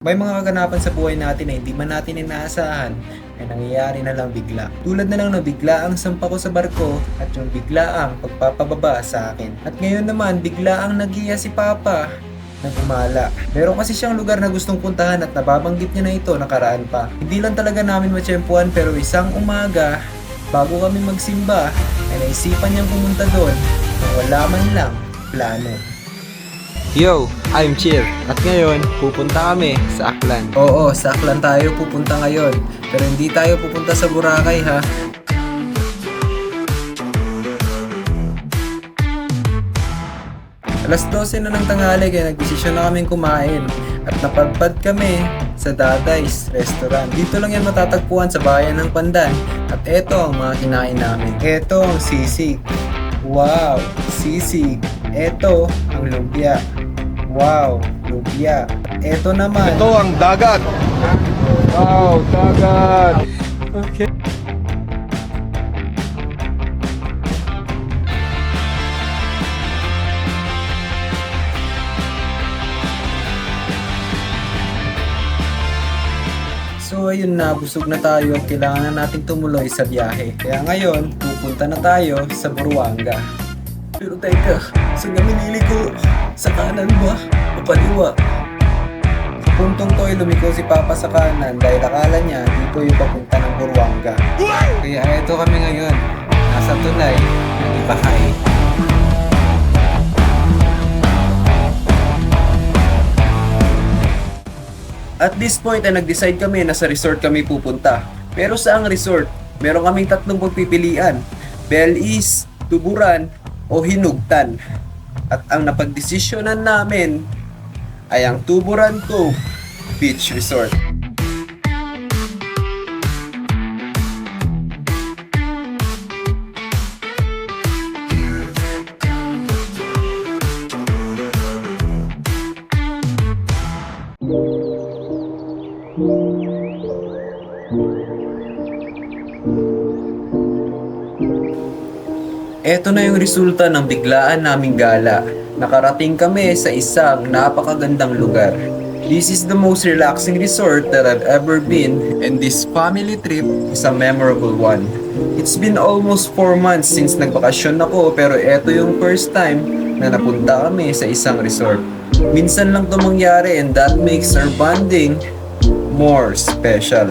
May mga kaganapan sa buhay natin na hindi man natin inaasahan ay nangyayari na lang bigla. Tulad na lang na bigla ang sampa ko sa barko at yung bigla ang pagpapababa sa akin. At ngayon naman bigla ang nagiya si Papa na gumala. Meron kasi siyang lugar na gustong puntahan at nababanggit niya na ito nakaraan pa. Hindi lang talaga namin matsyempuan pero isang umaga bago kami magsimba ay naisipan niyang pumunta doon nang wala man lang plano. Yo, I'm Cheer. At ngayon, pupunta kami sa Aklan. Oo, sa Aklan tayo pupunta ngayon. Pero hindi tayo pupunta sa Boracay ha. Alas 12 na ng tanghali kaya nagdesisyon na kaming kumain. At napadpad kami sa Daday's Restaurant. Dito lang yan matatagpuan sa bayan ng Pandan. At eto ang mga kinain namin. Eto ang sisig. Wow, sisig. Eto ang lumpia. Wow, lumpia. Eto naman. Ito ang dagat. Wow, dagat. Okay. So ayun na, busog na tayo. Kailangan na nating tumuloy sa biyahe. Kaya ngayon, pupunta na tayo sa Buruanga. Pero teka, saan kami niligo? Sa kanan ba? O kaliwa? Sa puntong to ay lumiko si Papa sa kanan dahil akala niya dito yung papunta ng Buruanga. Kaya eto kami ngayon. Nasa tulay ng Ibahay. At this point ay nag-decide kami na sa resort kami pupunta. Pero saang resort? Meron kaming tatlong pagpipilian. Belize, Tuburan, o Hinugtan. At ang napagdesisyonan namin ay ang Tuburan Beach Resort. Ito na yung resulta ng biglaan naming gala. Nakarating kami sa isang napakagandang lugar. This is the most relaxing resort that I've ever been and this family trip is a memorable one. It's been almost 4 months since nagbakasyon ako pero ito yung first time na napunta kami sa isang resort. Minsan lang to mangyari and that makes our bonding more special.